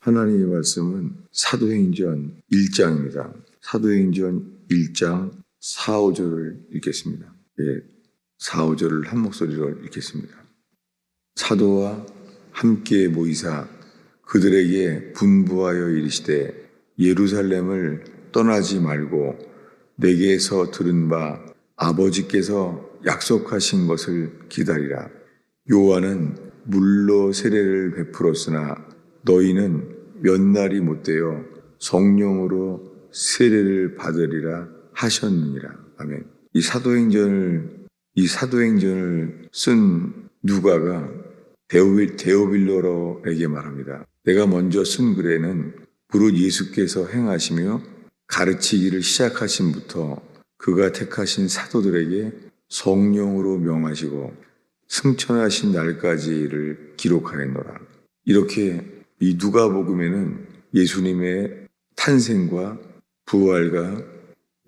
하나님의 말씀은 사도행전 1장입니다. 사도행전 1장 4, 5절을 읽겠습니다. 예, 4, 5절을 한 목소리로 읽겠습니다. 사도와 함께 모이사 그들에게 분부하여 이르시되 예루살렘을 떠나지 말고 내게서 들은 바 아버지께서 약속하신 것을 기다리라. 요한은 물로 세례를 베풀었으나 너희는 몇 날이 못되어 성령으로 세례를 받으리라 하셨느니라. 아멘. 이 사도행전을 이 사도행전을 쓴 누가가 데오빌, 데오빌로에게 말합니다. 내가 먼저 쓴 글에는 부르 예수께서 행하시며 가르치기를 시작하신부터 그가 택하신 사도들에게 성령으로 명하시고 승천하신 날까지를 기록하였노라. 이렇게 이 누가복음에는 예수님의 탄생과 부활과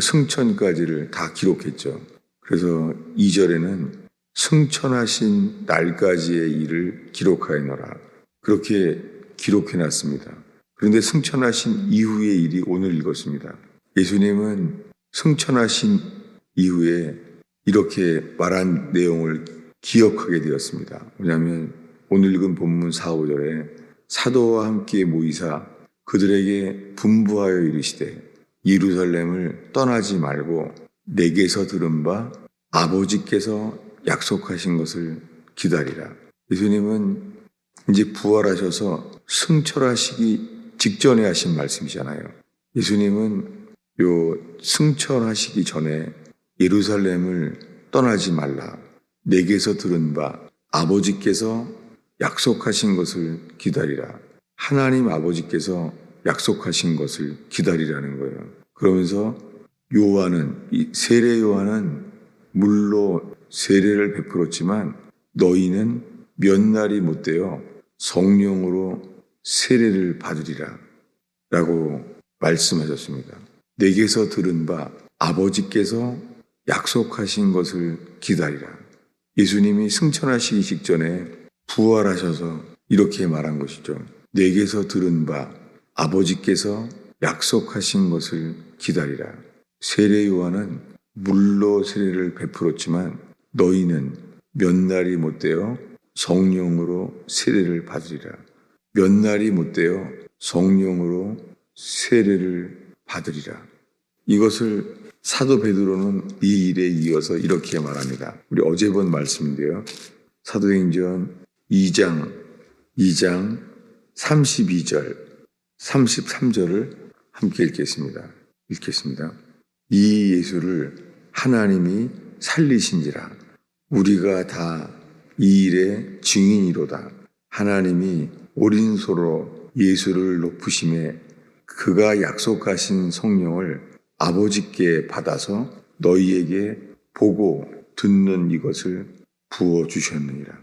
승천까지를 다 기록했죠. 그래서 2절에는 승천하신 날까지의 일을 기록하였노라. 그렇게 기록해 놨습니다. 그런데 승천하신 이후의 일이 오늘 읽었습니다. 예수님은 승천하신 이후에 이렇게 말한 내용을 기억하게 되었습니다. 왜냐하면 오늘 읽은 본문 4, 5절에 사도와 함께 모이사 그들에게 분부하여 이르시되 예루살렘을 떠나지 말고 내게서 들은 바 아버지께서 약속하신 것을 기다리라. 예수님은 이제 부활하셔서 승천하시기 직전에 하신 말씀이잖아요. 예수님은 요 승천하시기 전에 예루살렘을 떠나지 말라. 내게서 들은 바 아버지께서 약속하신 것을 기다리라. 하나님 아버지께서 약속하신 것을 기다리라는 거예요. 그러면서 요한은 이 세례 요한은 물로 세례를 베풀었지만 너희는 몇 날이 못 되어 성령으로 세례를 받으리라. 라고 말씀하셨습니다. 내게서 들은 바 아버지께서 약속하신 것을 기다리라. 예수님이 승천하시기 직전에 부활하셔서 이렇게 말한 것이죠. 내게서 들은 바 아버지께서 약속하신 것을 기다리라. 세례 요한은 물로 세례를 베풀었지만 너희는 몇 날이 못되어 성령으로 세례를 받으리라. 몇 날이 못되어 성령으로 세례를 받으리라. 이것을 사도 베드로는 이 일에 이어서 이렇게 말합니다. 우리 어제 본 말씀인데요. 사도행전 2장 2장 32절 33절을 함께 읽겠습니다. 읽겠습니다. 이 예수를 하나님이 살리신지라 우리가 다 이 일의 증인이로다. 하나님이 오린소로 예수를 높으심에 그가 약속하신 성령을 아버지께 받아서 너희에게 보고 듣는 이것을 부어 주셨느니라.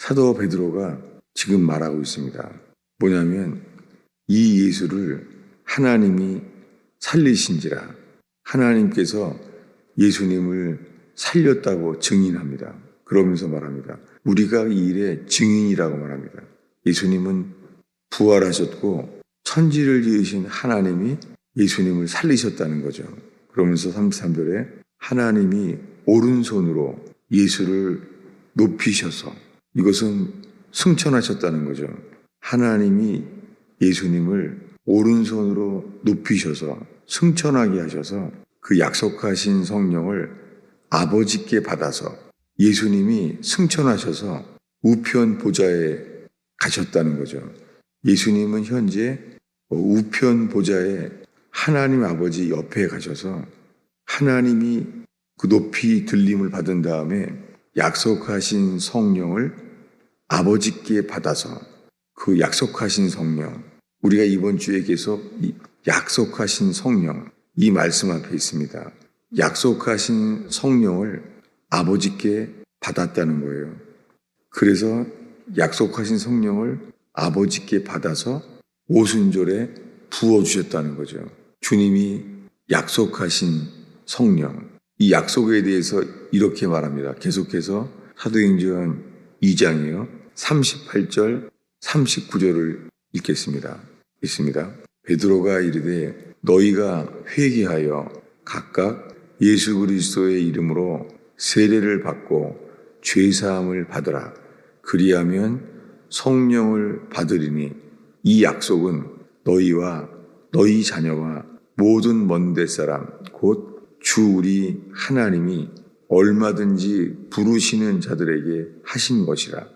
사도 베드로가 지금 말하고 있습니다. 뭐냐면 이 예수를 하나님이 살리신지라 하나님께서 예수님을 살렸다고 증인합니다. 그러면서 말합니다. 우리가 이 일의 증인이라고 말합니다. 예수님은 부활하셨고 천지를 지으신 하나님이 예수님을 살리셨다는 거죠. 그러면서 33절에 하나님이 오른손으로 예수를 높이셔서 이것은 승천하셨다는 거죠. 하나님이 예수님을 오른손으로 높이셔서 승천하게 하셔서 그 약속하신 성령을 아버지께 받아서 예수님이 승천하셔서 우편 보좌에 가셨다는 거죠. 예수님은 현재 우편 보좌에 하나님 아버지 옆에 가셔서 하나님이 그 높이 들림을 받은 다음에 약속하신 성령을 아버지께 받아서 그 약속하신 성령, 우리가 이번 주에 계속 약속하신 성령, 이 말씀 앞에 있습니다. 약속하신 성령을 아버지께 받았다는 거예요. 그래서 약속하신 성령을 아버지께 받아서 오순절에 부어주셨다는 거죠. 주님이 약속하신 성령, 이 약속에 대해서 이렇게 말합니다. 계속해서 사도행전 2장이요. 38절, 39절을 읽겠습니다. 있습니다. 베드로가 이르되 너희가 회개하여 각각 예수 그리스도의 이름으로 세례를 받고 죄 사함을 받으라. 그리하면 성령을 받으리니 이 약속은 너희와 너희 자녀와 모든 먼데 사람 곧 주 우리 하나님이 얼마든지 부르시는 자들에게 하신 것이라.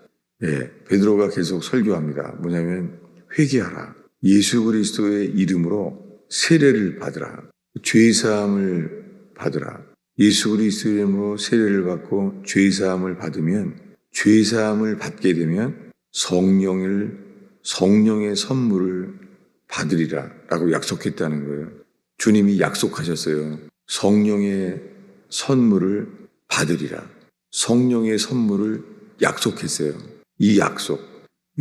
예, 베드로가 계속 설교합니다. 뭐냐면 회개하라. 예수 그리스도의 이름으로 세례를 받으라. 죄 사함을 받으라. 예수 그리스도의 이름으로 세례를 받고 죄 사함을 받으면 죄 사함을 받게 되면 성령을 성령의 선물을 받으리라라고 약속했다는 거예요. 주님이 약속하셨어요. 성령의 선물을 받으리라. 성령의 선물을 약속했어요. 이 약속.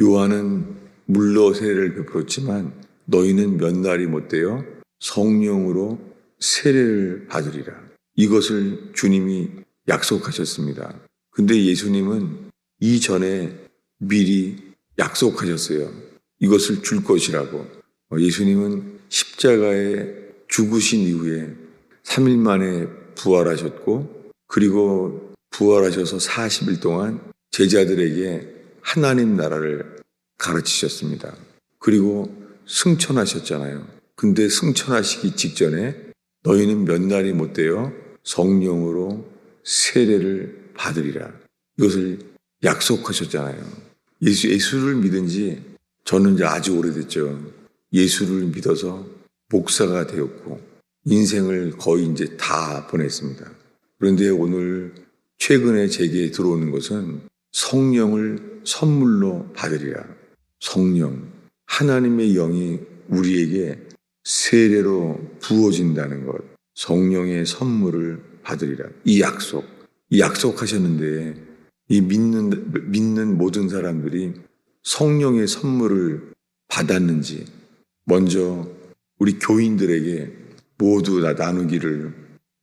요한은 물로 세례를 베풀었지만 너희는 몇 날이 못 되어 성령으로 세례를 받으리라. 이것을 주님이 약속하셨습니다. 근데 예수님은 이전에 미리 약속하셨어요. 이것을 줄 것이라고. 어, 예수님은 십자가에 죽으신 이후에 3일 만에 부활하셨고, 그리고 부활하셔서 40일 동안 제자들에게 하나님 나라를 가르치셨습니다. 그리고 승천하셨잖아요. 근데 승천하시기 직전에 너희는 몇 날이 못 되어 성령으로 세례를 받으리라. 이것을 약속하셨잖아요. 예수, 예수를 믿은 지 저는 이제 아주 오래됐죠. 예수를 믿어서 목사가 되었고, 인생을 거의 이제 다 보냈습니다. 그런데 오늘 최근에 제게 들어오는 것은 성령을 선물로 받으리라. 성령. 하나님의 영이 우리에게 세례로 부어진다는 것. 성령의 선물을 받으리라. 이 약속. 이 약속하셨는데 이 믿는, 믿는 모든 사람들이 성령의 선물을 받았는지 먼저 우리 교인들에게 모두 다 나누기를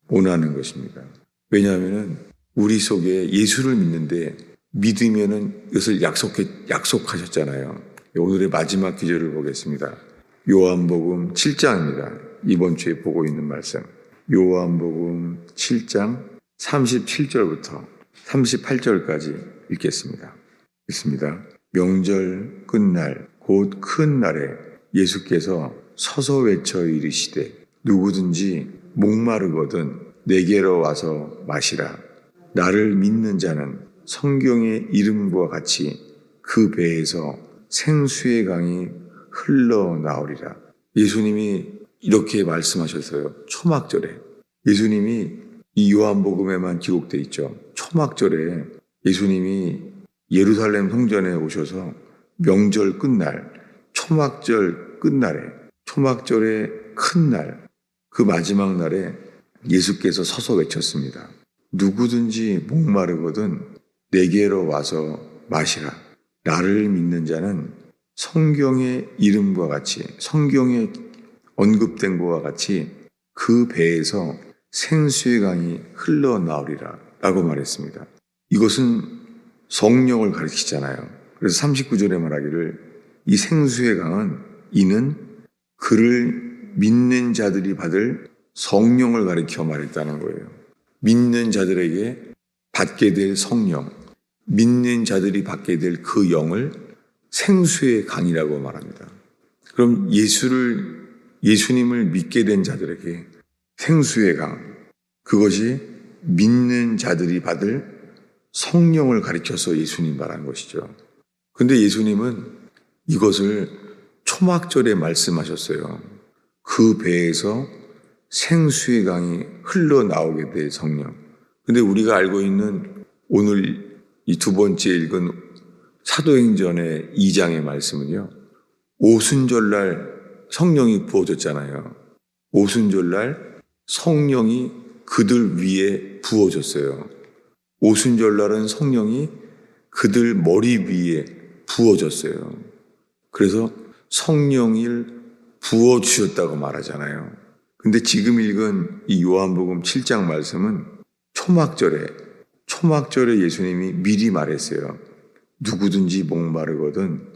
원하는 것입니다. 왜냐하면 우리 속에 예수를 믿는데 믿으면은 이것을 약속해, 약속하셨잖아요. 오늘의 마지막 기절을 보겠습니다. 요한복음 7장입니다. 이번 주에 보고 있는 말씀. 요한복음 7장 37절부터 38절까지 읽겠습니다. 읽습니다. 명절 끝날 곧 큰 날에 예수께서 서서 외쳐 이르시되 누구든지 목마르거든 내게로 와서 마시라. 나를 믿는 자는 성경의 이름과 같이 그 배에서 생수의 강이 흘러나오리라. 예수님이 이렇게 말씀하셨어요. 초막절에. 예수님이 이 요한복음에만 기록돼 있죠. 초막절에 예수님이 예루살렘 성전에 오셔서 명절 끝날, 초막절 끝날에, 초막절의 큰 날, 그 마지막 날에 예수께서 서서 외쳤습니다. 누구든지 목마르거든 내게로 와서 마시라. 나를 믿는 자는 성경의 이름과 같이, 성경에 언급된 것과 같이 그 배에서 생수의 강이 흘러나오리라. 라고 말했습니다. 이것은 성령을 가리키잖아요. 그래서 39절에 말하기를 이 생수의 강은 이는 그를 믿는 자들이 받을 성령을 가리켜 말했다는 거예요. 믿는 자들에게 받게 될 성령, 믿는 자들이 받게 될 그 영을 생수의 강이라고 말합니다. 그럼 예수를, 예수님을 믿게 된 자들에게 생수의 강, 그것이 믿는 자들이 받을 성령을 가리켜서 예수님 말한 것이죠. 근데 예수님은 이것을 초막절에 말씀하셨어요. 그 배에서 생수의 강이 흘러나오게 될 성령. 근데 우리가 알고 있는 오늘 이 두 번째 읽은 사도행전의 2장의 말씀은요. 오순절날 성령이 부어졌잖아요. 오순절날 성령이 그들 위에 부어졌어요. 오순절날은 성령이 그들 머리 위에 부어졌어요. 그래서 성령을 부어주셨다고 말하잖아요. 근데 지금 읽은 이 요한복음 7장 말씀은 초막절에, 초막절에 예수님이 미리 말했어요. 누구든지 목마르거든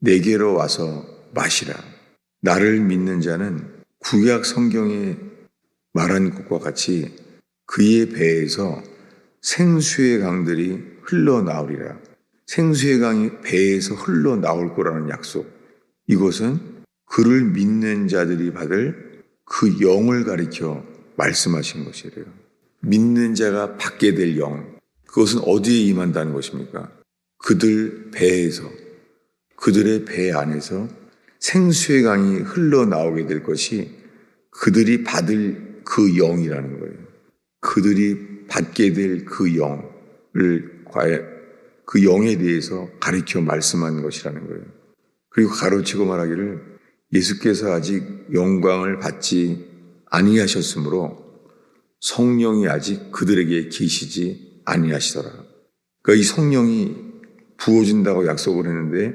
내게로 와서 마시라. 나를 믿는 자는 구약 성경에 말한 것과 같이 그의 배에서 생수의 강들이 흘러나오리라. 생수의 강이 배에서 흘러나올 거라는 약속. 이것은 그를 믿는 자들이 받을 그 영을 가리켜 말씀하신 것이래요. 믿는 자가 받게 될 영. 그것은 어디에 임한다는 것입니까? 그들 배에서, 그들의 배 안에서 생수의 강이 흘러나오게 될 것이 그들이 받을 그 영이라는 거예요. 그들이 받게 될 그 영을 그 영에 대해서 가리켜 말씀한 것이라는 거예요. 그리고 가로치고 말하기를 예수께서 아직 영광을 받지 아니하셨으므로 성령이 아직 그들에게 계시지 아니하시더라. 그러니까 이 성령이 부어진다고 약속을 했는데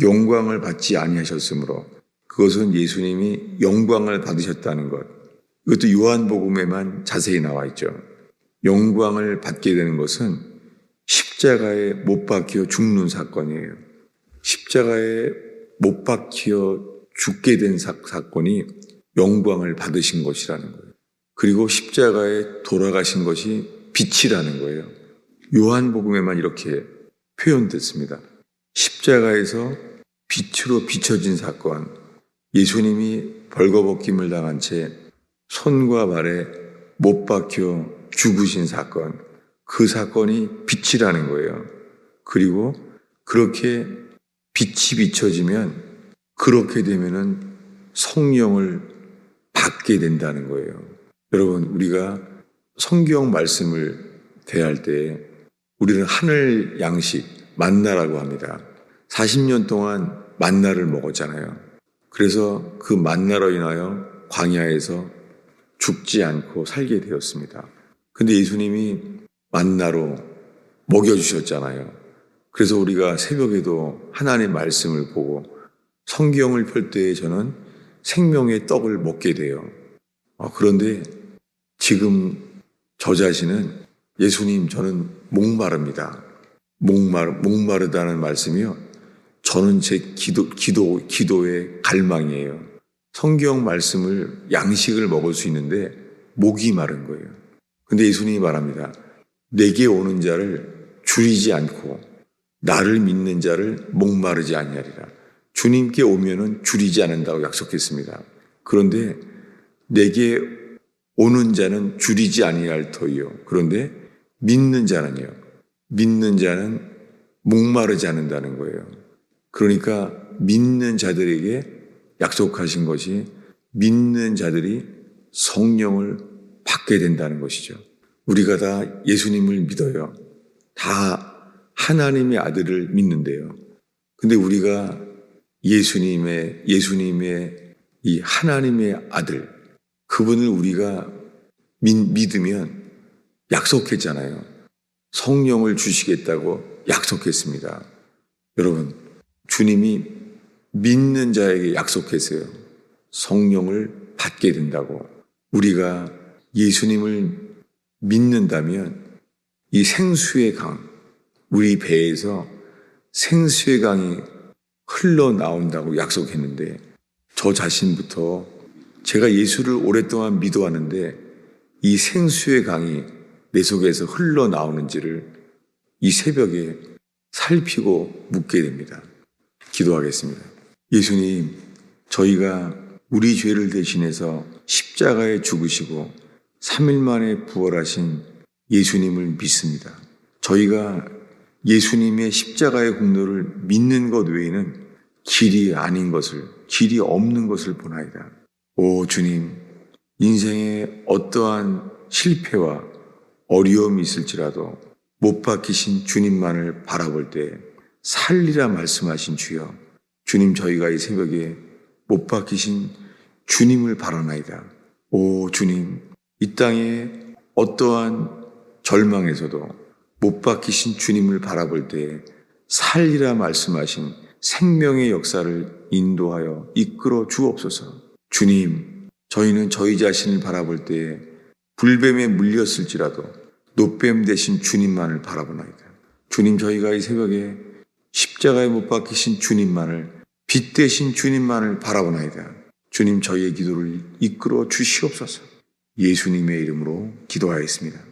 영광을 받지 아니하셨으므로 그것은 예수님이 영광을 받으셨다는 것. 이것도 요한복음에만 자세히 나와 있죠. 영광을 받게 되는 것은 십자가에 못 박혀 죽는 사건이에요. 십자가에 못 박혀 죽게 된 사, 사건이 영광을 받으신 것이라는 거예요. 그리고 십자가에 돌아가신 것이 빛이라는 거예요. 요한복음에만 이렇게 표현됐습니다. 십자가에서 빛으로 비춰진 사건, 예수님이 벌거벗김을 당한 채 손과 발에 못 박혀 죽으신 사건, 그 사건이 빛이라는 거예요. 그리고 그렇게 빛이 비춰지면 그렇게 되면은 성령을 받게 된다는 거예요. 여러분, 우리가 성경 말씀을 대할 때 우리는 하늘 양식, 만나라고 합니다. 40년 동안 만나를 먹었잖아요. 그래서 그 만나로 인하여 광야에서 죽지 않고 살게 되었습니다. 근데 예수님이 만나로 먹여주셨잖아요. 그래서 우리가 새벽에도 하나님의 말씀을 보고 성경을 펼 때에 저는 생명의 떡을 먹게 돼요. 어, 그런데 지금 저 자신은 예수님 저는 목마릅니다. 목마르, 목마르다는 말씀이요. 저는 제 기도, 기도, 기도의 갈망이에요. 성경 말씀을 양식을 먹을 수 있는데 목이 마른 거예요. 근데 예수님이 말합니다. 내게 오는 자를 줄이지 않고 나를 믿는 자를 목마르지 아니하리라. 주님께 오면은 줄이지 않는다고 약속했습니다. 그런데 내게 오는 자는 줄이지 아니할 터이요. 그런데 믿는 자는요. 믿는 자는 목마르지 않는다는 거예요. 그러니까 믿는 자들에게 약속하신 것이 믿는 자들이 성령을 받게 된다는 것이죠. 우리가 다 예수님을 믿어요. 다 하나님의 아들을 믿는데요. 근데 우리가 예수님의, 예수님의 이 하나님의 아들, 그분을 우리가 믿, 믿으면 약속했잖아요. 성령을 주시겠다고 약속했습니다. 여러분, 주님이 믿는 자에게 약속했어요. 성령을 받게 된다고. 우리가 예수님을 믿는다면 이 생수의 강, 우리 배에서 생수의 강이 흘러나온다고 약속했는데 저 자신부터 제가 예수를 오랫동안 믿어왔는데 이 생수의 강이 내 속에서 흘러나오는지를 이 새벽에 살피고 묻게 됩니다. 기도하겠습니다. 예수님, 저희가 우리 죄를 대신해서 십자가에 죽으시고 3일 만에 부활하신 예수님을 믿습니다. 저희가 예수님의 십자가의 공로를 믿는 것 외에는 길이 아닌 것을, 길이 없는 것을 보나이다. 오 주님, 인생에 어떠한 실패와 어려움이 있을지라도 못 박히신 주님만을 바라볼 때 살리라 말씀하신 주여, 주님 저희가 이 새벽에 못 박히신 주님을 바라나이다. 오 주님, 이 땅에 어떠한 절망에서도 못 박히신 주님을 바라볼 때 살리라 말씀하신 생명의 역사를 인도하여 이끌어 주옵소서. 주님, 저희는 저희 자신을 바라볼 때 불뱀에 물렸을지라도 노뱀 대신 주님만을 바라보나이다. 주님, 저희가 이 새벽에 십자가에 못 박히신 주님만을 빛 대신 주님만을 바라보나이다. 주님 저희의 기도를 이끌어 주시옵소서. 예수님의 이름으로 기도하였습니다.